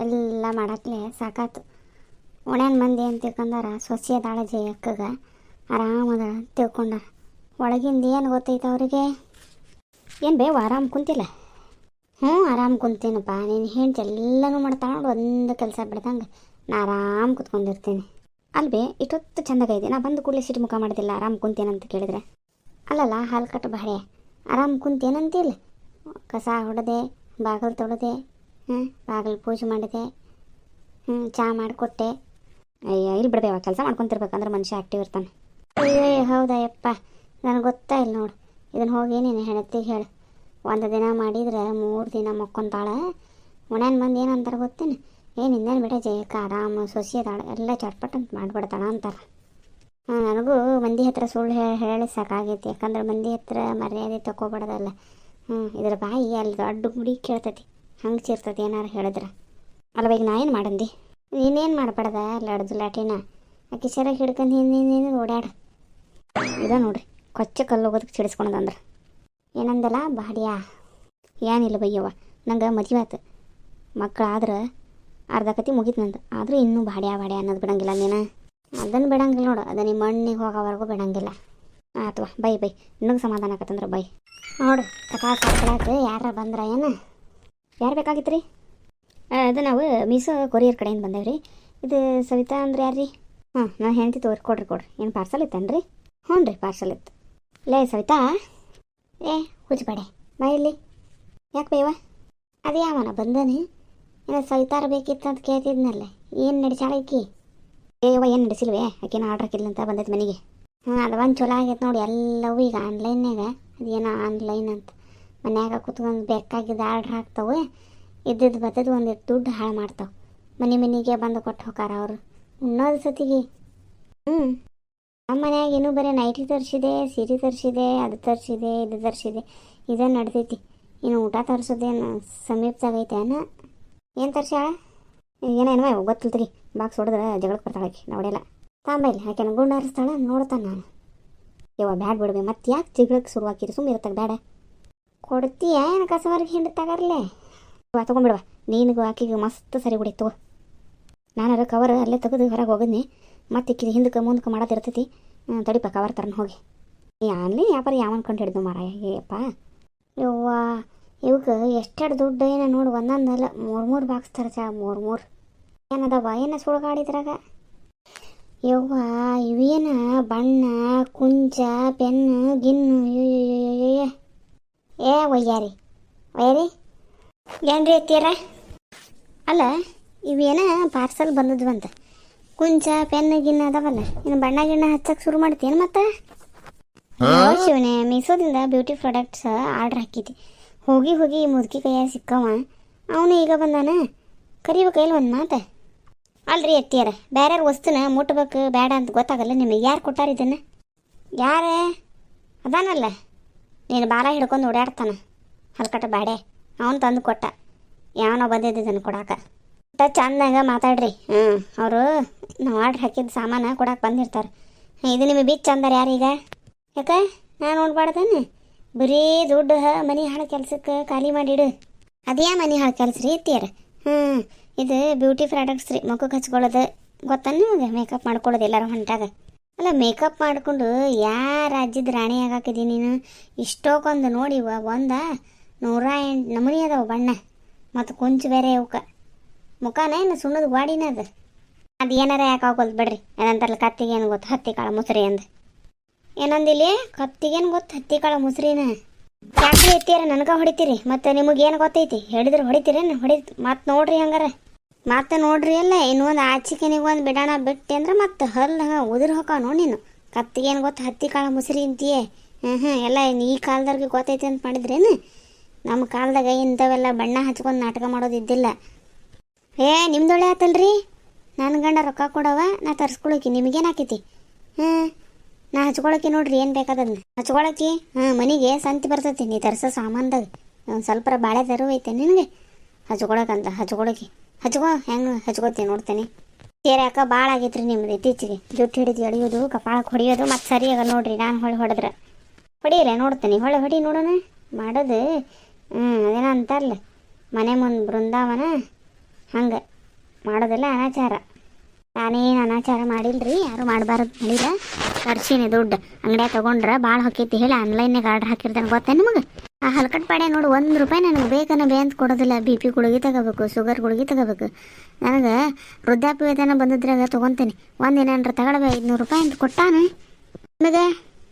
ಎಲ್ಲ ಮಾಡಕ್ಲೆ, ಸಾಕಾತು. ಒಣ್ಯಾನ ಮಂದಿ ಅಂತ ತಿಳ್ಕೊಂಡಾರ? ಸೊಸೆ ಅದಾಳ ಜೈ ಅಕ್ಕಗ ಆರಾಮದ ತಿಳ್ಕೊಂಡಾರ. ಒಳಗಿಂದ ಏನು ಗೊತ್ತೈತೆ ಅವರಿಗೆ? ಏನು ಬೇವ ಆರಾಮ್ ಕುಂತಿಲ್ಲ? ಹ್ಞೂ ಆರಾಮ್ ಕುಂತೀನಪ್ಪ. ನೀನು ಹೆಂಡ್ತಿ ಎಲ್ಲನೂ ಮಾಡ್ತಾ ನೋಡು, ಒಂದು ಕೆಲಸ ಬಿಡ್ದಂಗೆ. ನಾ ಆರಾಮ್ ಕುತ್ಕೊಂಡಿರ್ತೀನಿ. ಅಲ್ವೇ ಇಷ್ಟೊತ್ತು ಚಂದಾಗೈತೆ ನಾ ಬಂದು ಕೂಡಲೇ ಸಿಟ್ಟು ಮುಖ ಮಾಡ್ತಿಲ್ಲ ಆರಾಮ್ ಕುಂತೇನಂತ ಕೇಳಿದ್ರೆ. ಅಲ್ಲಲ್ಲ, ಹಾಲು ಕಟ್ಟು ಬಾಳೆ ಆರಾಮ್ ಕುಂತೇನಂತಿಲ್ಲ? ಕಸ ಹೊಡೆದೆ, ಬಾಗಿಲು ತೊಳೆದೆ ಹ್ಞೂ ಬಾಗಿಲು ಪೂಜೆ ಮಾಡಿದೆ. ಹ್ಞೂ ಚಹಾ ಮಾಡಿಕೊಟ್ಟೆ. ಅಯ್ಯೋ, ಇಲ್ಲಿ ಬಿಡ್ಬೇವ, ಕೆಲಸ ಮಾಡ್ಕೊತಿರ್ಬೇಕಂದ್ರೆ ಮನುಷ್ಯ ಆ್ಯಕ್ಟಿವ್ ಇರ್ತಾನೆ. ಅಯ್ಯೋ ಹೌದಾ ಯಪ್ಪ ನನಗೆ ಗೊತ್ತಾ ಇಲ್ಲ ನೋಡು. ಇದನ್ನು ಹೋಗಿ ನೀನು ಹೆಣತಿಗೆ ಹೇಳು. ಒಂದು ದಿನ ಮಾಡಿದ್ರೆ ಮೂರು ದಿನ ಮಕ್ಕೊಂತಾಳ. ಉಣ್ಯಾನ್ ಮಂದಿ ಏನಂತಾರೆ ಗೊತ್ತೇನು? ಏನು ಇನ್ನೇನು ಬಿಡ ಜಯಕ್ಕ, ಆರಾಮ, ಸೊಸಿ ಅದಾಳ, ಎಲ್ಲ ಚಟ್ಪಟ್ ಅಂತ ಮಾಡಿಬಿಡ್ತಾಳ ಅಂತಾರೆ. ಹಾಂ, ನನಗೂ ಮಂದಿ ಹತ್ರ ಸುಳ್ಳು ಹೇಳಿ ಹೇಳಿ ಸಾಕಾಗೈತಿ. ಯಾಕಂದ್ರೆ ಮಂದಿ ಹತ್ರ ಮರ್ಯಾದೆ ತಗೋಬಾರ್ದಲ್ಲ ಹ್ಞೂ ಇದ್ರ ಬಾಯಿ ಅಲ್ಲಿ ದೊಡ್ಡ ಗುಡಿ ಕೇಳ್ತೈತಿ. ಹಂಗೆ ಸೇರ್ತದೆ ಏನಾರು ಹೇಳಿದ್ರೆ. ಅಲ್ವ ಈಗ ನಾ ಏನು ಮಾಡಂದಿ? ನೀನೇನು ಮಾಡಬಾರ್ದ ಲಡ್ದು ಲಾಟಿನ? ಆಕೆ ಸರ ಹಿಡ್ಕೊಂಡು ಹಿಂದೆ ಹಿಂದೆ ಓಡ್ಯಾಡ. ಇದ ನೋಡ್ರಿ, ಕೊಚ್ಚ ಕಲ್ಲು ಹೋಗೋದಕ್ಕೆ ಸಿಡಿಸ್ಕೊಳದಂದ್ರೆ ಏನಂದಲ್ಲ ಬಾಡಿಯಾ? ಏನಿಲ್ಲ ಬಯ್ಯವ್ವ ನಂಗೆ ಮದುವೆ ಆಯ್ತು ಮಕ್ಕಳಾದ್ರೆ ಅರ್ಧ ಕತಿ ಮುಗೀತು ನಂದು. ಆದರೂ ಇನ್ನೂ ಬಾಡ್ಯಾ ಬಾಡ್ಯಾ ಅನ್ನೋದು ಬಿಡಂಗಿಲ್ಲ ನೀನು. ಅದನ್ನು ಬಿಡಂಗಿಲ್ಲ ನೋಡು, ಅದು ನಿಮ್ಮ ಮಣ್ಣಿಗೆ ಹೋಗೋವರೆಗೂ ಬಿಡಂಗಿಲ್ಲ. ಆಯ್ತು ಬೈ ಬೈ ಇನ್ನೂ ಸಮಾಧಾನ ಆಗತ್ತಂದ್ರೆ ಬೈ. ನೋಡು, ಕಥಾ ಸಾಕ್ಲಾಕ ಯಾರ ಬಂದ್ರ ಏನು? ಯಾರು ಬೇಕಾಗಿತ್ತು ರೀ ಅದು ನಾವು ಮೀಸೋ ಕೊರಿಯರ್ ಕಡೆಯಿಂದ ಬಂದೇವೆ ರೀ ಇದು ಸವಿತಾ ಅಂದ್ರೆ ಯಾರು ರೀ ಹಾಂ ನಾನು ಹೆಂಡತಿ ತೋರಿ ಕೊಡ್ರಿ. ಕೊಡ್ರಿ ಏನು ಪಾರ್ಸಲ್ ಇತ್ತೇನು ರೀ ಹ್ಞೂ ರೀ ಪಾರ್ಸಲ್ ಇತ್ತು. ಲೇ ಸವಿತಾ. ಏ ಹುಚ್ಚಬೇಡೆ ಬಾ ಇಲ್ಲಿ. ಯಾಕೆ ಬೇವ ಅದು ಯಾವನ ಬಂದನೆ. ಏನೋ ಸವಿತಾರ ಬೇಕಿತ್ತು ಅಂತ ಕೇಳ್ತಿದ್ನಲ್ಲ. ಏನು ನಡೆಸಾಳ ಈಕಿ? ಯವ್ವ ಏನು ನಡೆಸಿಲ್ವೇ? ಆಕೆನ ಆರ್ಡ್ರ್ ಹಾಕಿಲ್ಲ ಅಂತ ಬಂದೈತೆ ಮನೆಗೆ. ಹ್ಞೂ ಅದು ಒಂದು ಚಲೋ ಆಗೈತೆ ನೋಡಿ ಎಲ್ಲವೂ ಈಗ ಆನ್ಲೈನ್ಯಾಗ ಅದೇನೋ ಆನ್ಲೈನ್ ಅಂತ. ಮನ್ಯಾಗ ಕುತ್ಕೊಂಡು ಬೇಕಾಗಿದ್ದು ಆರ್ಡ್ರ್ ಹಾಕ್ತಾವೆ ಇದ್ದಿದ್ದು ಬದ್ದದ್ದು ಒಂದು ದುಡ್ಡು ಹಾಳು ಮಾಡ್ತಾವೆ. ಮನೆ ಮನೆಗೆ ಬಂದು ಕೊಟ್ಟು ಹೋಗಾರ ಅವರು. ಉಣ್ಣೋದು ಸತಿಗೆ. ಹ್ಞೂ ನಮ್ಮ ಮನ್ಯಾಗ ಇನ್ನೂ ಬರೀ ನೈಟಿ ತರಿಸಿದೆ ಸೀರೆ ತರಿಸಿದೆ ಅದು ತರಿಸಿದೆ ಇದು ತರಿಸಿದೆ. ಇದೇ ನಡ್ದೈತಿ. ಇನ್ನು ಊಟ ತರಿಸೋದೇನು ಸಮೀಪದಾಗೈತೆ ಅನ್ನ? ಏನು ತರಿಸ್ಯಾಳ ಏನೇನೋ ಗೊತ್ತಿಲ್ತ್ರಿ. ಬಾಕ್ಸ್ ಹೊಡೆದ್ರೆ ಜಗಳಕ್ಕೆ ಬರ್ತಾಳಕ್ಕೆ ನೋಡಿಲ್ಲ ತಾಂಬೈಲಿ ಆಕೆನ ಗುಂಡು ಹರಿಸ್ತಾಳ ನೋಡ್ತಾನೆ ನಾನು. ಯವ್ವ ಬ್ಯಾಡ್ ಬಿಡ್ಬೇಕು ಮತ್ತೆ ಯಾಕೆ ಜಗಳಕ್ಕೆ ಶುರುವಾಕಿರಿ? ಸುಮ್ಮನೆ ಇರ್ತಾಗ ಬೇಡ ಕೊಡ್ತೀಯ? ಏನು ಕಸವರ್ಗೆ ಹಿಂಡಿ ತಗರ್ಲೆ? ವಾ ತೊಗೊಂಬಿಡುವ ನೀನಿಗೂ ಆಕಿಗೆ ಮಸ್ತ್ ಸರಿ ಬಿಡಿ, ತಗೋ. ನಾನಾರ ಕವರ್ ಅಲ್ಲೇ ತೆಗೆದು ಹೊರಗೆ ಹೋಗಿದ್ನಿ. ಮತ್ತೆ ಇಕ್ಕಿದ ಹಿಂದಕ್ಕೆ ಮುಂದಕ್ಕೆ ಮಾಡೋದಿರ್ತೈತಿ. ತಡಿಪ ಕವರ್ ತರನ ಹೋಗಿ. ಆನ್ಲೈನ್ ವ್ಯಾಪಾರ ಯಾವನ್ ಕಂಡು ಹಿಡಿದು ಮಾರಾಯ? ಏಪ್ಪ ಯವ್ವ ಇವಕ್ಕೆ ಎಷ್ಟೆರಡು ದುಡ್ಡು ಏನ ನೋಡು ಒಂದೊಂದಲ್ಲ ಮೂರು ಮೂರು ಬಾಕ್ಸ್ ತರಸ ಮೂರು ಮೂರು. ಏನದವ? ಏನ ಸುಳ್ಗಾಡಿದ್ರಾಗ? ಯವ್ವ, ಇವೇನ ಬಣ್ಣ, ಕುಂಚ, ಪೆನ್ನು, ಗಿನ್ನು ಒಯ್ಯಾರಿ. ಒಯ್ಯಾರಿ? ಏನ್ರಿ ಎತ್ತೀರ ಅಲ್ಲ ಇವೇನ ಪಾರ್ಸಲ್ ಬಂದದ್ವಂತ ಕುಂಚ ಪೆನ್ ಗಿನ್ನ ಅದಾವಲ್ಲ ಇನ್ನು ಬಣ್ಣ ಗಿಣ್ಣ ಹಚ್ಚಕ್ಕೆ ಶುರು ಮಾಡ್ತೀನಿ ಮತ್ತೆ? ಶಿವನೇ ಮೀಸೋದಿಂದ ಬ್ಯೂಟಿ ಪ್ರಾಡಕ್ಟ್ಸ್ ಆರ್ಡ್ರ್ ಹಾಕಿದ್ದೆ. ಹೋಗಿ ಹೋಗಿ ಈ ಮುದುಕಿ ಕೈಯಾಗ ಸಿಕ್ಕವ. ಅವನು ಈಗ ಬಂದಾನ? ಕರಿಬೇಕೈಲ್ ಒಂದು ಮಾತು. ಅಲ್ರಿ ಎತ್ತಿಯಾರ ಬೇರೆ ವಸ್ತುನ ಮುಟ್ಬೇಕು ಬೇಡ ಅಂತ ಗೊತ್ತಾಗಲ್ಲ ನಿಮಗೆ. ಯಾರು ಕೊಟ್ಟಾರ ಇದನ್ನು? ಯಾರ? ಅದಾನಲ್ಲ. ನೀನು ಬಾಲ ಹಿಡ್ಕೊಂಡು ಓಡಾಡ್ತಾನೆ. ಹಲ್ಕಟ ಬಾಡೆ. ಅವನು ತಂದು ಕೊಟ್ಟ. ಯಾವನೋ ಬಂದಿದ್ದನ್ನು ಕೊಡಾಕ. ಒಟ್ಟ ಚಂದಾಗ ಮಾತಾಡ್ರಿ. ಹ್ಞೂ ಅವರು ನಾವು ಆರ್ಡ್ರ್ ಹಾಕಿದ ಸಾಮಾನು ಕೊಡಕ್ಕೆ ಬಂದಿರ್ತಾರೆ. ಇದು ನಿಮಗೆ ಬಿಚ್ಚ ಅಂದಾರ ಯಾರೀಗ ಯಾಕೆ? ನಾನು ನೋಡ್ಬಾರ್ದೇನು? ಬರೀ ದುಡ್ಡು, ಮನೆ, ಹಾಳು ಕೆಲ್ಸಕ್ಕೆ ಖಾಲಿ ಮಾಡಿಡು. ಅದೇ ಮನೆ, ಹಾಳು ಕೆಲಸ ರೀ ಎತ್ತಿಯಾರ ಹ್ಞೂ ಇದು ಬ್ಯೂಟಿ ಪ್ರಾಡಕ್ಟ್ಸ್ ರೀ. ಮುಖಕ್ಕೆ ಹಚ್ಕೊಳ್ಳೋದು ಗೊತ್ತಾ ನಿಮಗೆ ಮೇಕಪ್ ಮಾಡ್ಕೊಳ್ಳೋದು ಎಲ್ಲರೂ ಹೊಂಟಾಗ. ಅಲ್ಲ ಮೇಕಪ್ ಮಾಡಿಕೊಂಡು ಯಾರ ರಾಜ್ಯದ ರಾಣಿ ಆಗಾಕಿದ್ದೀನಿ ನೀನು? ಇಷ್ಟೊಕ್ಕೊಂದು ನೋಡಿ ಒಂದ ನೂರ ಎಂಟು, ನಮೂನಿ ಅದಾವ ಬಣ್ಣ, ಮತ್ತು ಕೊಂಚ ಬೇರೆ ಅವಕ್ಕೆ ಮುಖಾನ ಏನು ಸುಣ್ಣದ ಗಾಡಿನ ಅದು? ಅದು ಏನಾರ ಯಾಕೆ ಹಾಕೋದು ಬಿಡ್ರಿ? ಏನಂತಾರಲ್ಲ, ಕತ್ತಿಗೆ ಏನು ಗೊತ್ತು? ಹತ್ತಿ ಕಾಳು ಮುಸ್ರಿ ಅಂದ. ಏನಂದಿಲ್ಲಿ? ಕತ್ತಿಗೇನು ಗೊತ್ತು? ಹತ್ತಿ ಕಾಳು ಮುಸ್ರಿನ? ಯಾಕೆ ಎತ್ತೀರ ನನಗೆ ಹೊಡಿತೀರಿ? ಮತ್ತೆ ನಿಮಗೇನು ಗೊತ್ತೈತಿ? ಹೇಳಿದ್ರೆ ಹೊಡಿತೀರೇನು? ಹೊಡಿ, ಮತ್ತೆ ನೋಡ್ರಿ ಹಂಗಾರ. ಮತ್ತೆ ನೋಡ್ರಿ ಅಲ್ಲ, ಇನ್ನೊಂದು ಆಚಿಕೆನಿಗೆ ಒಂದು ಬಿಡಾಣ ಬಿಟ್ಟೆ ಅಂದ್ರೆ ಮತ್ತೆ ಹಲ್ಲು ಹಂಗೆ ಉದುರು ಹೋಕಾವ ನೋಡಿ ನೀನು. ಕತ್ತಿಗೇನು ಗೊತ್ತು ಹತ್ತಿ ಕಾಳು ಮುಸ್ರಿ ಅಂತೀಯೇ? ಹ್ಞೂ ಹ್ಞೂ ಎಲ್ಲ ಏನು ಈ ಕಾಲದವ್ರಿಗೆ ಗೊತ್ತೈತಿ ಅಂತ ಮಾಡಿದ್ರೇನು? ನಮ್ಮ ಕಾಲದಾಗ ಇಂಥವೆಲ್ಲ ಬಣ್ಣ ಹಚ್ಕೊಂಡು ನಾಟಕ ಮಾಡೋದು ಇದ್ದಿಲ್ಲ. ಏ ನಿಮ್ದೊಳೆ ಆತಲ್ರಿ? ನನ್ನ ಗಂಡ ರೊಕ್ಕ ಕೊಡವ, ನಾ ತರ್ಸ್ಕೊಳಕಿ, ನಿಮಗೇನು ಆಕೈತಿ? ಹ್ಞೂ ನಾ ಹಚ್ಕೊಳಕಿ ನೋಡ್ರಿ, ಏನು ಬೇಕಾದದ್ನ. ಹಚ್ಕೊಳಕಿ? ಹಾಂ ಮನೆಗೆ ಸಂತಿ ಬರ್ತೈತಿ, ನೀ ತರ್ಸೋ ಸಾಮಾನ್ದಾಗ. ಒಂದು ಸ್ವಲ್ಪ ಬಾಳೆ ತರು ಐತೆ ನಿನಗೆ ಹಚ್ಕೊಳಕಂತ ಹಚ್ಕೊಳಕಿ. ಹಚ್ಕೋ, ಹೆಂಗೆ ಹಚ್ಕೋತೀನಿ ನೋಡ್ತೇನೆ. ಸೇರೆ ಅಕ್ಕ ಭಾಳ ಆಗೈತ್ರಿ ನಿಮ್ದು ಇತ್ತೀಚೆಗೆ. ಜುಟ್ಟು ಹಿಡಿದು ಎಳಿಯೋದು ಕಪಾಳಕ್ಕೆ ಹೊಡಿಯೋದು, ಮತ್ತು ಸರಿಯಾಗ ನೋಡ್ರಿ ನಾನು ಹೊಳೆ ಹೊಡೆದ್ರೆ. ಹೊಡಿಯಲ್ಲ, ನೋಡ್ತೀನಿ. ಹೊಳೆ ಹೊಡಿ ನೋಡೋಣ. ಮಾಡೋದು. ಹ್ಞೂ ಅದೇನೋ ಅಂತಾರಲ್ಲ. ಮನೆ ಮುಂದೆ ಬೃಂದಾವನ, ಹಂಗೆ. ಮಾಡೋದೆಲ್ಲ ಅನಾಚಾರ. ನಾನೇನು ಅನಾಚಾರ ಮಾಡಿಲ್ಲ ರೀ ಯಾರು ಮಾಡಬಾರ್ದು ಮಾಡಿಲ್ಲ ಖರ್ಚಿನಿ ದುಡ್ಡು ಅಂಗಡ್ಯಾಗ ತೊಗೊಂಡ್ರೆ ಭಾಳ ಹೊಕ್ಕೈತಿ ಹೇಳಿ ಆನ್ಲೈನ್ನಾಗ ಆರ್ಡ್ರ್ ಹಾಕಿರ್ತಾನೆ ಗೊತ್ತೇ ನಿಮಗೆ? ಆ ಹಲ್ಕಟ್ ಪಾಡೆ ನೋಡು, ಒಂದು ರೂಪಾಯಿ ನನಗೆ ಬೇಕನ್ನ ಬೇ ಅಂತ ಕೊಡೋದಿಲ್ಲ. ಬಿ ಪಿ ಗುಳಿಗೆ ತಗೋಬೇಕು ಶುಗರ್ ಗುಳಿಗೆ ತಗೋಬೇಕು. ನನಗೆ ವೃದ್ಧಾಪ್ಯ ವೇತನ ಬಂದಿದ್ರಾಗ ತೊಗೊತೇನೆ. ಒಂದು ಏನಾರ ತಗೊಳ್ಬೇ, ಐದುನೂರು ರೂಪಾಯಿ ಅಂತ ಕೊಟ್ಟಾನೆ. ನಿಮಗೆ?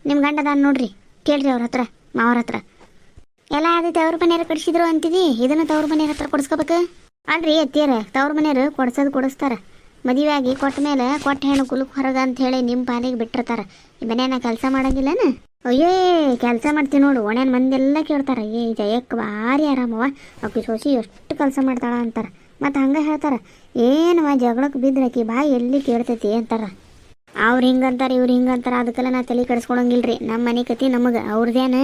ನಿಮ್ಮ ಗಂಡ ಅದಾನ ನೋಡ್ರಿ, ಕೇಳ್ರಿ ಅವ್ರ ಹತ್ರ, ಮಾವ್ರ ಹತ್ರ. ಎಲ್ಲ ಅದು ತವ್ರ ಮನೆಯವ್ರು ಕಡಿಸಿದ್ರು ಅಂತಿದಿ, ಇದನ್ನು ತವ್ರ ಮನೆಯವ್ರ ಹತ್ರ ಕೊಡಿಸ್ಕೋಬೇಕು? ಅಲ್ರಿ ಅತ್ತಿಯರ, ತವ್ರ ಮನೆಯವರು ಕೊಡ್ಸೋದು ಕೊಡಿಸ್ತಾರ. ಮದುವೆ ಆಗಿ ಕೊಟ್ಟ ಮೇಲೆ ಕೊಟ್ಟ ಹೆಣ್ಣು ಕುಲುಕ್ ಹೊರಗ ಅಂತ ಹೇಳಿ ನಿಮ್ಮ ಪಾಲಿಗೆ ಬಿಟ್ಟಿರ್ತಾರೆ. ಈ ಮನೆಯನ್ನ ಕೆಲಸ ಮಾಡಂಗಿಲ್ಲನ? ಅಯ್ಯೋ, ಕೆಲಸ ಮಾಡ್ತೀವಿ ನೋಡು. ಒಣೆನ ಮಂದೆಲ್ಲ ಕೇಳ್ತಾರೆ. ಏ, ಜಯಕ್ಕೆ ಭಾರಿ ಆರಾಮವ. ಅಕ್ಕಿ ಸೋಸಿ ಎಷ್ಟು ಕೆಲಸ ಮಾಡ್ತಾಳ ಅಂತಾರೆ. ಮತ್ತು ಹಂಗೆ ಹೇಳ್ತಾರೆ. ಏನವ ಜಗಳಕ್ಕೆ ಬಿದ್ರೆ ಆಕಿ ಬಾಯಿ ಎಲ್ಲಿ ಕೇಳ್ತೈತಿ ಅಂತಾರೆ. ಅವ್ರು ಹಿಂಗಂತಾರೆ, ಇವ್ರು ಹಿಂಗಂತಾರೆ. ಅದಕ್ಕೆಲ್ಲ ನಾ ತಲೆ ಕೆಡಿಸ್ಕೊಳಂಗಿಲ್ರಿ. ನಮ್ಮ ಮನೆ ಕತಿ ನಮಗೆ ಅವ್ರದ್ದೇನು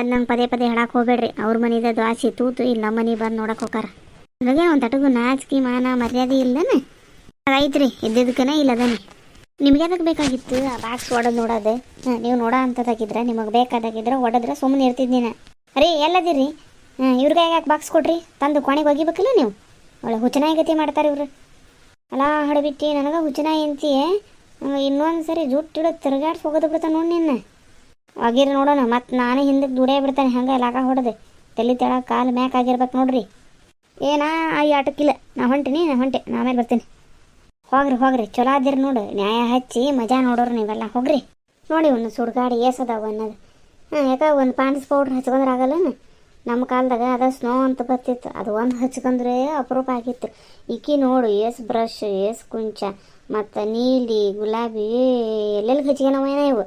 ಅದು ನಂಗೆ ಪದೇ ಪದೇ ಹೇಳಕ್ಕೆ ಹೋಗ್ಬೇಡ್ರಿ. ಅವ್ರ ಮನೆದ ದ್ವಾಸಿ ತೂತು ಇಲ್ಲಿ ನಮ್ಮ ಮನೆ ಬಂದು ನೋಡಕ್ಕೆ ಹೋಗಾರ ಒಂದು ತಟಗು ನಾಚಿಕೆ, ಮಾನ, ಮರ್ಯಾದೆ ಇಲ್ಲನ? ಇದ್ದಿದ್ದಕ್ಕನೇ ಇಲ್ಲ ಅದನ್ನೇ ನಿಮ್ಗೆ ಬೇಕಾಗಿತ್ತು? ಆ ಬಾಕ್ಸ್ ಒಡೆದು ನೋಡೋದು. ಹಾಂ, ನೀವು ನೋಡೋ ಅಂಥದ್ದಾಗಿದ್ರೆ ನಿಮಗೆ ಬೇಕಾದಾಗಿದ್ರೆ ಒಡೆದ್ರೆ ಸುಮ್ಮನೆ ಇರ್ತಿದ್ನಿ ನಾ ರೀ, ಎಲ್ಲದಿರಿ? ಹಾಂ, ಇವ್ರಿಗೆ ಯಾಕೆ ಬಾಕ್ಸ್ ಕೊಡ್ರಿ ತಂದು ಕೋಣೆಗೆ ಒಗಿಬೇಕಲ್ಲ ನೀವು? ಒಳ್ಳೆ ಹುಚ್ಚನಾಯಿ ಗತಿ ಮಾಡ್ತಾರೆ ಇವ್ರು. ಅಲ್ಲ ಹಡಬಿಟ್ಟು, ನನಗೆ ಹುಚ್ಚನಾಯಿ ಅಂತೀಯ? ಇನ್ನೊಂದು ಸರಿ ಜುಟ್ಟು ತಿರುಗಾಡ್ಸಿ ಹೋಗೋದು ಬಿಡ್ತಾನೆ ನೋಡಿ ನಿನ್ನ. ಒಗಿರಿ ನೋಡೋಣ, ಮತ್ತು ನಾನೇ ಹಿಂದಕ್ಕೆ ದುಡಿಯೇ ಬಿಡ್ತಾನೆ, ಹಂಗೆ ಲಾಗ ಹೊಡೆದೆ. ತಲೆ ತೆಳ ಕಾಲು ಮ್ಯಾಕ್ ಆಗಿರ್ಬೇಕು ನೋಡ್ರಿ. ಏನಾ ಈ ಆಟಕ್ಕಿಲ್ಲ ನಾ ಹೊಂಟಿನಿ, ನಾ ಹೊಂಟೆ, ನಾ ಆಮೇಲೆ ಬರ್ತೀನಿ. ಹೋಗ್ರಿ ಹೋಗ್ರಿ. ಚಲೋ ಆದಿರಿ ನೋಡು. ನ್ಯಾಯ ಹಚ್ಚಿ ಮಜಾ ನೋಡೋರು ನೀವೆಲ್ಲ. ಹೋಗ್ರಿ. ನೋಡಿ ಒಂದು ಸುಡ್ಗಾಡಿ ಏಸದಾವ ಅನ್ನೋದು. ಹಾಂ ಯಾಕೆ ಒಂದು ಪಾಂಡ್ಸ್ ಪೌಡ್ರ್ ಹಚ್ಕೊಂಡ್ರೆ ಆಗಲ್ಲ ನಮ್ಮ ಕಾಲದಾಗ ಅದು ಸ್ನೋ ಅಂತ ಬರ್ತಿತ್ತು. ಅದು ಒಂದು ಹಚ್ಕೊಂಡ್ರೆ ಅಪರೂಪ ಆಗಿತ್ತು. ಈಕಿ ನೋಡು, ಏಸ್ ಬ್ರಷ್, ಏಸ್ ಕುಂಚ, ಮತ್ತು ನೀಲಿ, ಗುಲಾಬಿ, ಎಲ್ಲೆಲ್ಲಿ ಹಚ್ಕೊಳವ ಏನೇ ಇವು?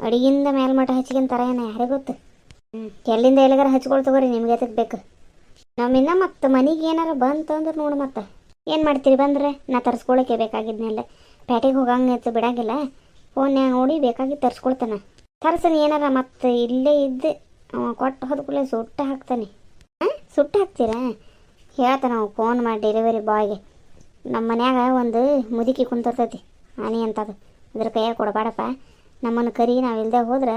ಅಡಿಗಿಂದ ಮೇಲ್ಮಟ್ಟ ಹಚ್ಕೊಂತಾರ ಏನ ಯಾರಿಗೆ ಗೊತ್ತು? ಎಲ್ಲಿಂದ ಎಲ್ಲಿಗಾರ ಹಚ್ಕೊಳ್ತಗೋರಿ ನಿಮ್ಗೆ ಎತ್ತಕ್ಕೆ ಬೇಕು? ನಮ್ಮಿಂದ ಮತ್ತು ಮನೆಗೆ ಏನಾರ ಬಂತಂದ್ರೆ ನೋಡು ಮತ್ತೆ. ಏನು ಮಾಡ್ತೀರಿ? ಬಂದರೆ ನಾ ತರಿಸ್ಕೊಳಕ್ಕೆ ಬೇಕಾಗಿದ್ನೆಲ್ಲ. ಪೇಟೆಗೆ ಹೋಗಂಗೆ ಬಿಡಂಗಿಲ್ಲ. ಫೋನ್ಯಾಗ ನೋಡಿ ಬೇಕಾಗಿದ್ದು ತರಿಸ್ಕೊಳ್ತಾನೆ. ತರ್ಸನಿ ಏನಾರ ಮತ್ತೆ ಇಲ್ಲೇ ಇದ್ದು ಅವ ಕೊಟ್ಟು ಹೋದ ಕೂಡಲೇ ಸುಟ್ಟು ಹಾಕ್ತಾನೆ. ಹಾಂ ಸುಟ್ಟು ಹಾಕ್ತೀರಾ? ಹೇಳ್ತಾನೆ ನಾವು ಫೋನ್ ಮಾಡಿ ಡೆಲಿವರಿ ಬಾಯ್ಗೆ ನಮ್ಮ ಮನ್ಯಾಗ ಒಂದು ಮುದುಕಿ ಕುಂತಿರ್ತೈತಿ, ಆನೆ ಅಂತದು. ಅದ್ರ ಕೈಯಾಗ ಕೊಡಬೇಡಪ್ಪ. ನಮ್ಮನ್ನು ಕರಿ, ನಾವು ಇಲ್ಲದೆ ಹೋದ್ರೆ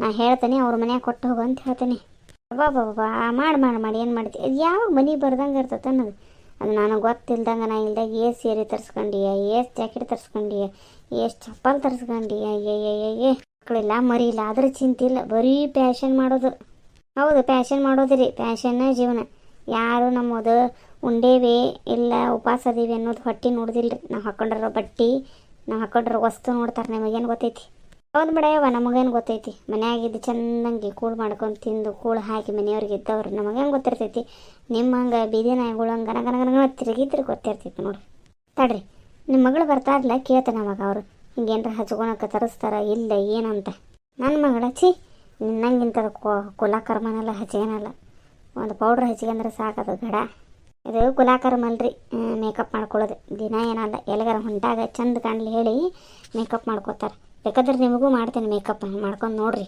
ನಾ ಹೇಳ್ತೇನೆ, ಅವ್ರ ಮನ್ಯಾಗ ಕೊಟ್ಟು ಹೋಗು ಅಂತ ಹೇಳ್ತೇನೆ. ಬಾಬಾ ಮಾಡಿ ಮಾಡಿ ಮಾಡಿ ಏನು ಮಾಡ್ತೀವಿ ಅದು ಯಾವಾಗ ಮನೆ ಬರ್ದಂಗೆ ಇರ್ತೈತೆ ಅನ್ನೋದು. ಅದು ನನಗೆ ಗೊತ್ತಿಲ್ದಂಗೆ ನಾ ಇಲ್ದಾಗ ಏ ಸೀರೆ ತರಿಸ್ಕೊಂಡಿಯ ಏಸ್ ಜಾಕೆಟ್ ತರಿಸ್ಕೊಂಡಿಯ, ಏ ಚಪ್ಪಲ್ ತರಿಸ್ಕೊಂಡಿಯ, ಏ ಮಕ್ಕಳಿಲ್ಲ ಮರಿ ಇಲ್ಲ ಅದ್ರ ಚಿಂತೆ ಇಲ್ಲ ಬರೀ ಪ್ಯಾಷನ್ ಮಾಡೋದು. ಹೌದು ಪ್ಯಾಷನ್ ಮಾಡೋದ್ರಿ ಪ್ಯಾಷನ್ನ ಜೀವನ. ಯಾರು ನಮ್ಮದು ಉಂಡೇವಿ ಇಲ್ಲ ಉಪವಾಸ ಅದೀವಿ ಅನ್ನೋದು ಹೊಟ್ಟೆ ನೋಡ್ದಿಲ್ಲ ರೀ ನಾವು ಹಾಕೊಂಡಿರೋ ಬಟ್ಟೆ, ನಾವು ಹಾಕೊಂಡಿರೋ ವಸ್ತು ನೋಡ್ತಾರೆ. ನಿಮಗೇನು ಗೊತ್ತೈತಿ? ಹೌದು ಬಿಡಯವ್ವ ನಮಗೇನು ಗೊತ್ತೈತಿ? ಮನೆಯಾಗಿದ್ದು ಚೆನ್ನಾಗಿ ಕೂಳು ಮಾಡ್ಕೊಂಡು ತಿಂದು ಕೂಳು ಹಾಕಿ ಮನೆಯವ್ರಿಗೆ ಇದ್ದವ್ರು, ನಮಗೇನು ಗೊತ್ತಿರ್ತೈತಿ? ನಿಮ್ಮ ಹಂಗೆ ಬೀದಿ ನಾಯಿಗಳು ಹಂಗೆ ಗನ ಗನ ಗನ ತಿರುಗಿದ್ರೆ ಗೊತ್ತಿರ್ತೈತಿ ನೋಡ್ರಿ ತಡ್ರಿ ನಿಮ್ಮ ಮಗಳು ಬರ್ತಾರಲ್ಲ ಕೇಳ್ತಾನೆ ಅವಾಗ ಅವರು. ಹಿಂಗೇನ್ರ ಹಚ್ಕೊಳಕ್ಕೆ ತರಿಸ್ತಾರ, ಇಲ್ಲ ಏನಂತ. ನನ್ನ ಮಗಳ ಕೊ ನಿನ್ನಂಗಿಂತದ ಕುಲಾಕರ್ಮನೆಲ್ಲ ಹಚ್ಕೊಳಲ್ಲ ಒಂದು ಪೌಡ್ರ್ ಹಚ್ಕೊಂಡ್ರೆ ಸಾಕದು ಗಡ. ಇದು ಕುಲಾಕರ್ಮ ಅಲ್ರಿ ಮೇಕಪ್ ಮಾಡ್ಕೊಳ್ಳೋದು ದಿನ ಏನಲ್ಲ ಎಲ್ಲಿಗಾರ ಹೊಂಟಾಗ ಚಂದ ಕಾಣಲಿ ಹೇಳಿ ಮೇಕಪ್ ಮಾಡ್ಕೋತಾರೆ. ಬೇಕಾದ್ರೆ ನಿಮಗೂ ಮಾಡ್ತೇನೆ ಮೇಕಪ್ ಮಾಡ್ಕೊಂಡು ನೋಡ್ರಿ.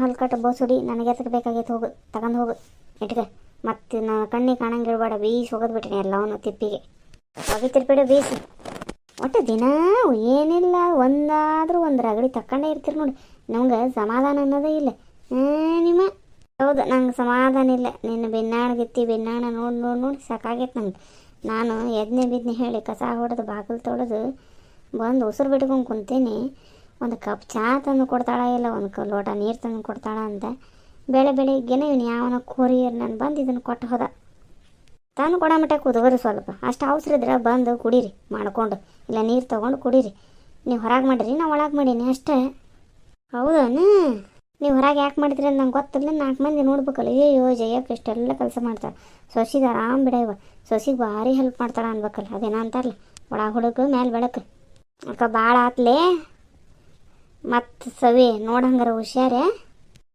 ಹಲ್ಕಟ್ಟ ಬೋಸುಡಿ ನನಗೆ ಎತ್ತಕ್ಕೆ ಬೇಕಾಗಿತ್ತು ಹೋಗು, ತಗೊಂಡು ಹೋಗು. ಇಟ್ಕೆ. ಮತ್ತು ನಾ ಕಣ್ಣಿಗೆ ಕಾಣಂಗೆ ಇಡಬೇಡ ಬೀಸಿ ಹೋಗೋದು ಬಿಟ್ಟಿನಿ ಎಲ್ಲವನ್ನೂ ತಿಪ್ಪಿಗೆ. ಒಗಿತಿರ್ಬೇಡ ಬೀಸಿ. ಒಟ್ಟು ದಿನ ಏನಿಲ್ಲ, ಒಂದಾದರೂ ಒಂದು ರಗಡಿ ತಕ್ಕಂಡೇ ಇರ್ತೀರಿ ನೋಡಿ. ನಮ್ಗೆ ಸಮಾಧಾನ ಅನ್ನೋದೇ ಇಲ್ಲ. ನಿಮ್ಮ? ಹೌದು, ನಂಗೆ ಸಮಾಧಾನ ಇಲ್ಲ. ನಿನ್ನ ಬೆನ್ನಾಣಗಿತ್ತಿ ಬೆನ್ನಾಣ ನೋಡಿ ನೋಡಿ ನೋಡಿ ಸಾಕಾಗೈತೆ ನಂಗೆ. ನಾನು ಎದ್ನೆ ಬಿದ್ನೆ ಹೇಳಿ ಕಸ ಹೊಡೆದು ಬಾಗಿಲು ತೊಳೆದು ಬಂದು ಉಸಿರು ಬಿಟ್ಕೊಂಡು ಕುಂತೀನಿ. ಒಂದು ಕಪ್ ಚಹಾ ತಂದು ಕೊಡ್ತಾಳ ಇಲ್ಲ, ಒಂದು ಕ ಲೋಟ ನೀರು ತಂದು ಕೊಡ್ತಾಳ ಅಂತ. ಬೆಳೆ ಬೆಳಿಗ್ಗೆನೇ ಇವ್ನು ಯಾವನ ಕೋರಿಯರ್ ನಾನು ಬಂದು ಇದನ್ನು ಕೊಟ್ಟು ಹೋದ. ತಂದು ಕೊಡೋ ಮಟ್ಟ ಸ್ವಲ್ಪ. ಅಷ್ಟು ಅವಸರ ಇದ್ರೆ ಬಂದು ಕುಡೀರಿ, ಮಾಡ್ಕೊಂಡು. ಇಲ್ಲ, ನೀರು ತೊಗೊಂಡು ಕುಡೀರಿ. ನೀವು ಹೊರಗೆ ಮಾಡಿರಿ ನಾ ಒಳಗೆ ಮಾಡೀನಿ ಅಷ್ಟೇ. ಹೌದನ? ನೀವು ಹೊರಗೆ ಯಾಕೆ ಮಾಡಿದ್ರಿ ಅಂತ ನಂಗೆ ಗೊತ್ತಿಲ್ಲ. ನಾಲ್ಕು ಮಂದಿ ನೋಡ್ಬೇಕಲ್ಲ. ಅಯ್ಯೋ ಜಯಕ್ಕೆ ಇಷ್ಟೆಲ್ಲ ಕೆಲಸ ಮಾಡ್ತಾಳೆ. ಸೊಸಿಗೆ ಆರಾಮ್ ಬಿಡ ಇವ. ಸೊಸಿಗೆ ಭಾರಿ ಹೆಲ್ಪ್ ಮಾಡ್ತಾಳೆ ಅನ್ಬೇಕಲ್ಲ. ಅದೇನೋ ಅಂತಾರಲ್ಲ? ಒಳಗೆ ಹುಡುಗ, ಮೇಲೆ ಬೆಳಕು. ಅಕ್ಕ ಭಾಳ ಆತ್ಲೆ. ಮತ್ತು ಸವಿ, ನೋಡಂಗಾರ ಹುಷಾರೇ.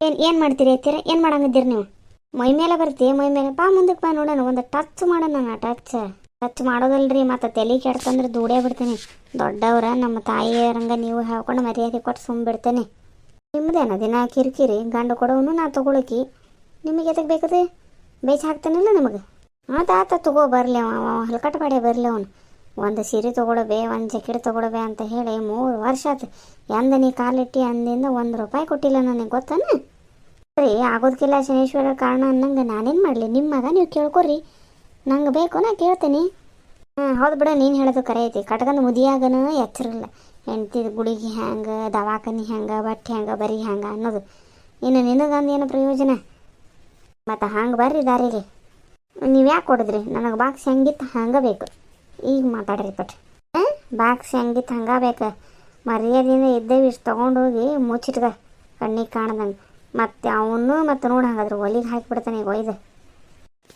ಏನು ಏನು ಮಾಡ್ತೀರಿ ಐತೀರ ಏನು ಮಾಡಂಗಿದ್ದೀರಿ ನೀವು? ಮೈ ಮೇಲೆ ಬರ್ತೀವಿ ಮೈ ಮೇಲೆ. ಬಾ ಮುಂದಕ್ಕೆ ಬಾ ನೋಡೋಣ, ಒಂದು ಟಚ್ ಮಾಡೋಣ ನಾನು ಟಚ್. ಟಚ್ ಮಾಡೋದಲ್ರಿ, ಮತ್ತು ತಲೆ ಕೆಡ್ತಂದ್ರೆ ದೂಡೇ ಬಿಡ್ತೀನಿ. ದೊಡ್ಡವ್ರ, ನಮ್ಮ ತಾಯಿಯರಂಗ ನೀವು ಹೇಳ್ಕೊಂಡು ಮರ್ಯಾದೆ ಕೊಟ್ಟು ಸುಮ್ಮ ಬಿಡ್ತೇನೆ. ನಿಮ್ಮದೇನ ದಿನ ಕಿರಿಕಿರಿ, ಗಂಡು ಕೊಡೋನು ನಾ ತಗೊಳಕಿ. ನಿಮಗೆ ಎದಕ್ಕೆ ಬೇಕದೆ? ಬೇಚ ಹಾಕ್ತಾನಲ್ಲ ನಿಮಗೆ? ಆತ ಆತ, ತಗೋ, ಬರಲಿ ಅವ ಹಲ್ಕಟ್ಟ ಬಾಡೆ ಬರಲಿ ಅವನು. ಒಂದು ಸೀರೆ ತೊಗೊಳಬೇ, ಒಂದು ಜಾಕೆಟ್ ತೊಗೊಳಬೇ ಅಂತ ಹೇಳಿ ಮೂರು ವರ್ಷ ಆತು. ಎಂದ ನೀ ಕಾಲಿಟ್ಟಿ ಅಂದಿಂದ ಒಂದು ರೂಪಾಯಿ ಕೊಟ್ಟಿಲ್ಲ ನನಗೆ ಗೊತ್ತಾನ? ರೀ ಆಗೋದಕ್ಕಿಲ್ಲ ಶನೇಶ್ವರ, ಕಾರಣ ಅನ್ನಂಗೆ ನಾನೇನು ಮಾಡಲಿ? ನಿಮ್ಮ ಮಗ ನೀವು ಕೇಳ್ಕೊರಿ ನಂಗೆ ಬೇಕು ನಾ ಕೇಳ್ತೀನಿ. ಹಾಂ ಹೌದು ಬಿಡ, ನೀನು ಹೇಳೋದು ಕರೆ ಐತಿ. ಕಟ್ಕೊಂಡು ಮುದಿಯಾಗನ ಎಚ್ಚರಿಲ್ಲ. ಹೆಂಡತಿ ಗುಡಿಗೆ ಹ್ಯಾಂಗೆ, ದವಾಖಾನೆ ಹ್ಯಾಂಗೆ, ಬಟ್ಟೆ ಹ್ಯಾಂಗೆ, ಬರಿ ಹ್ಯಾಂಗೆ ಅನ್ನೋದು. ಇನ್ನು ನಿನಗಂದು ಏನು ಪ್ರಯೋಜನ? ಮತ್ತು ಹಂಗೆ ಬರ್ರಿ ದಾರಿಗೆ. ನೀವು ಯಾಕೆ ಕೊಡಿದ್ರಿ? ನನಗೆ ಬಾಕ್ಸ್ ಹೆಂಗಿತ್ತು ಹಂಗೆ ಬೇಕು. ಈಗ ಮಾತಾಡ್ರಿ ಪಟ್ ಹಾಂ ಬಾಕ್ಸ್ ಹೆಂಗಿತ್ತು ಹಂಗೆ ಬೇಕು. ಮರ್ಯಾದಿಂದ ಇದ್ದೇವೆ ಇಷ್ಟು ತೊಗೊಂಡೋಗಿ ಮುಚ್ಚಿಟ್ಕ ಕಣ್ಣಿಗೆ ಕಾಣ್ದಂಗೆ. ಮತ್ತು ಅವನು ಮತ್ತು ನೋಡಿ ಹಂಗಾದ್ರೆ ಒಲಿಗೆ ಹಾಕಿಬಿಡ್ತಾನೆ ಈಗ ಒಯ್ದು.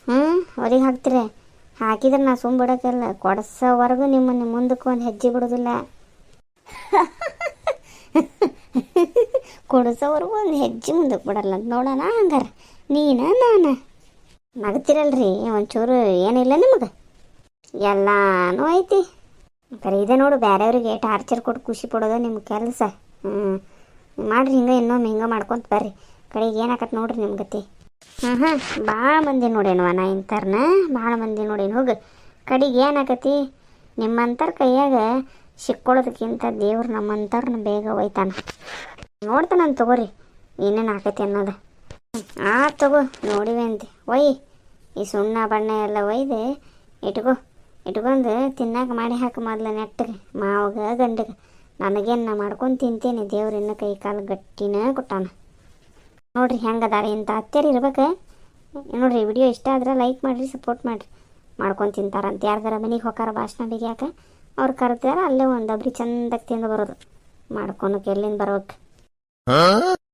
ಹ್ಞೂ ಒಲಿಗೆ ಹಾಕ್ತೀರಿ ಹಾಕಿದ್ರೆ ನಾ ಸುಮ್ಮ ಬಿಡೋಕ್ಕಿಲ್ಲ. ಕೊಡ್ಸೋವರೆಗೂ ನಿಮ್ಮನ್ನು ಮುಂದಕ್ಕೆ ಒಂದು ಹೆಜ್ಜೆ ಬಿಡೋದಿಲ್ಲ. ಕೊಡಿಸೋವರೆಗೂ ಒಂದು ಹೆಜ್ಜೆ ಮುಂದಕ್ಕೆ ಬಿಡಲ್ಲ. ಅಂತ ನೋಡೋಣ ಹಂಗಾರೆ. ನೀನ ನಾನು. ನಗ್ತಿರಲ್ರಿ ಒಂಚೂರು ಏನಿಲ್ಲ ನಿಮಗೆ? ಎಲ್ಲಾನು ಐತಿ. ಬರೀ ಇದೆ ನೋಡು ಬೇರೆಯವ್ರಿಗೆ ಟಾರ್ಚರ್ ಕೊಟ್ಟು ಖುಷಿ ಪಡೋದು ನಿಮ್ಮ ಕೆಲಸ. ಹ್ಞೂ ಮಾಡ್ರಿ, ಹಿಂಗೆ ಇನ್ನೊಮ್ಮೆ ಹಿಂಗೆ ಮಾಡ್ಕೊಂತ ಬರ್ರಿ. ಕಡೆಗೆ ಏನಾಕತ್ ನೋಡ್ರಿ ನಿಮ್ಮ ಗತಿ. ಹಾಂ ಹಾಂ ಭಾಳ ಮಂದಿ ನೋಡೇನವ ನಾ ಇಂಥರ್ನ ಭಾಳ ಮಂದಿ ನೋಡೇನು ಹೋಗು. ಕಡೆಗೆ ಏನಾಕತಿ? ನಿಮ್ಮಂಥರ ಕೈಯಾಗ ಸಿಕ್ಕೊಳ್ಳೋದಕ್ಕಿಂತ ದೇವ್ರು ನಮ್ಮಂಥವ್ರನ್ನ ಬೇಗ ಒಯ್ತಾನ. ನೋಡ್ತಾನಂತ ತಗೋರಿ, ಏನೇನು ಆಕೈತಿ ಅನ್ನೋದು. ಆ ತಗೋ, ನೋಡಿವೆ ಅಂತೆ. ಒಯ್, ಈ ಸುಣ್ಣ ಬಣ್ಣ ಎಲ್ಲ ಒಯ್ದು ಇಟ್ಕೋ. ಇಟ್ಕೊಂಡು ತಿನ್ನಾಕ ಮಾಡಿ ಹಾಕಿ ಮೊದ್ಲ ನೆಟ್ಟಗೆ, ಮಾವಗ, ಗಂಡಗೆ. ನನಗೇನು ನಾ ಮಾಡ್ಕೊಂಡು ತಿಂತೀನಿ, ದೇವ್ರು ಇನ್ನು ಕೈ ಕಾಲು ಗಟ್ಟಿನ ಕೊಟ್ಟಾನ. ನೋಡ್ರಿ ಹೆಂಗದಾರೆ ಇಂಥ ಅತ್ತೆರಿ ಇರ್ಬೇಕು. ನೋಡ್ರಿ ವಿಡಿಯೋ ಇಷ್ಟ ಆದ್ರೆ ಲೈಕ್ ಮಾಡಿರಿ, ಸಪೋರ್ಟ್ ಮಾಡಿರಿ. ಮಾಡ್ಕೊಂಡು ತಿಂತಾರಂತ. ಯಾರ್ದಾರ ಮನೆಗೆ ಹೋಗಾರ ಭಾಷಣ ಬಿಗ್ಯಾಕ, ಅವ್ರು ಕರ್ತಾರ ಅಲ್ಲೇ ಒಂದು ಚಂದಾಗಿ ತಿಂದು ಬರೋದು. ಮಾಡ್ಕೊಂಡು ಎಲ್ಲಿಂದ ಬರ್ಬೇಕು?